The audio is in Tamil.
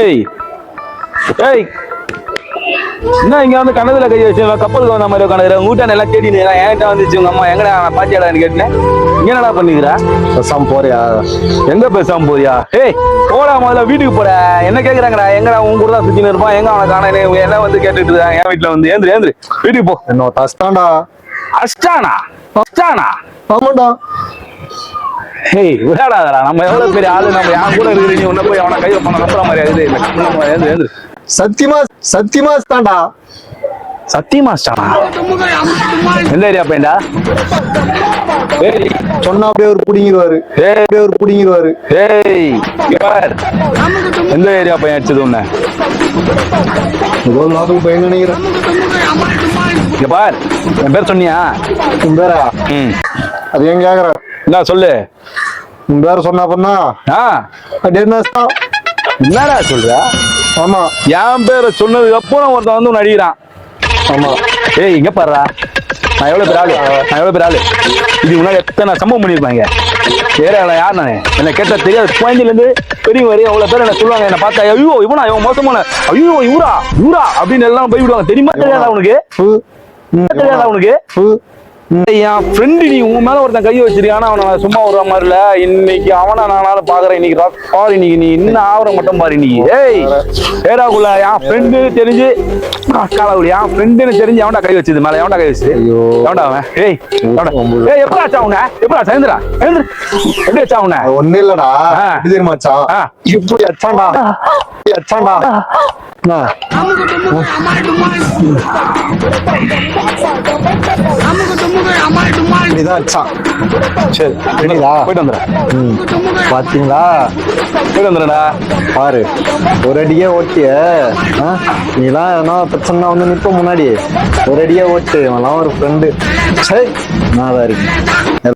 ஏய் ஏய் என்ன இங்க வந்து கணதுல கை வச்சு கப்பலுக்கு வந்த மாதிரி உட்காந்துக்கிற? உங்க வீட்டை எல்லாம் தேடி என்கிட்ட வந்துச்சு உங்க அம்மா. எங்கடா நான் பாத்தியாடான்னு கேட்டேன்? இங்க என்னடா பண்ணிக்கிற? பேசாம போறியா? எங்க பேசாம போறியா? ஏய் போடா முதல்ல வீட்டுக்கு போட. என்ன கேக்குறாங்கடா? எங்கடா உன் கூட தான் சுத்தின்னு இருப்பான்? எங்க அவனை காண என்ன வந்து கேட்டுட்டு இருக்கான்? என் வீட்டுல வந்து ஏந்திரு ஏந்திரு. வீட்டுக்கு போ. என்ன கஷ்டம்டா அஷ்டானா அஷ்டானா ஆமாண்டா. ஏய் விளையாடாதடா. நம்ம எவ்வளவு பெரிய ஆளு நம்ம யான் கூட இருக்கிற நீ உன்ன போய் அவனை கை வைப்பான நம்புற மாதிரி ஆகுது சத்தியமா சத்தியமா தான்டா சத்தியமா அஷ்டானா எந்த ஏரியா பையன்டா? ஏய். சொன்னா அப்படியே ஒரு புடிங்கிருவாரு. ஏய். அப்படியே ஒரு புடிங்கிருவாரு. ஏய். எந்த ஏரியா பையன் அடிச்சது உன்ன? ஏதோ நாட்டுக்கு பையன் நினைக்கிறேன். இங்க பார். என் பேர் சொன்னியா? உன் பேரா? ம். அது ஏன் கேக்குற? என்ன சொல்லு. உன் பேர சொன்னா பண்ணா? ஆ. தான் என்னடா சொல்ற? ஆமா. என் பேரை சொன்னதுக்கு அப்புறம் ஒருத்தன் வந்து உன்னை அடிக்கிறான்? ஆமா. ஏய் இங்க பாருடா. நான் எவ்வளவு பேர் ஆளு? நான் எவ்வளவு பேர் ஆளு? இது முன்னாடி எத்தனை சம்பவம் பண்ணிருப்பாங்க? ஏரியாவில் யார் நானே? என்ன கேட்ட தெரியாது. குழந்தைல இருந்து பெரியவங்க வரையும் அவ்வளவு பேர் என்ன சொல்லுவாங்க? என்ன பார்த்தா ஐயோ இவனா இவன் மோசமான ஐயோ இவரா இவரா அப்படின்னு எல்லாம் போய் விடுவாங்க. தெரியுமா தெரியாதா உனக்கு? உனக்கு. என் ஃப்ரெண்டு நீ உன் மேல ஒருத்தன் கையை வச்சிருக்கானா அவனை சும்மா விடுற மாதிரி இல்ல. இன்னைக்கு அவனை நானாலும் பாக்குறேன். இன்னைக்கு பாரு இன்னைக்கு நீ என்ன ஆவற மட்டும் பாரு இன்னைக்கு. ஏய் ஏடாக்குள்ள என் ஃப்ரெண்டு தெரிஞ்சு காலவுடி என் ஃப்ரெண்டுன்னு தெரிஞ்சு அவன்டா கை வச்சது மேல? எவன்டா கை வச்சு ஐயோ. எவன்டா அவன்? ஏய்? ஏய் எப்படா ஆச்சா அவனை? எப்படா சேர்ந்துடா எப்படி வச்சா அவனை? ஒண்ணு இல்லடா. ஆ. இப்படி வந்துடுறேன் ம். பாத்தீங்களா? போயிட்டு வந்துடுறேன்டா பாரு. ஒரு அடியே ஓட்டிய ஆ? நீலாம் எதனா பிரச்சனை வந்து நிப்ப முன்னாடி. ஒரு அடியே ஓட்டு. இவன்லாம் ஒரு ஃப்ரெண்டு சரி நான் இருக்கு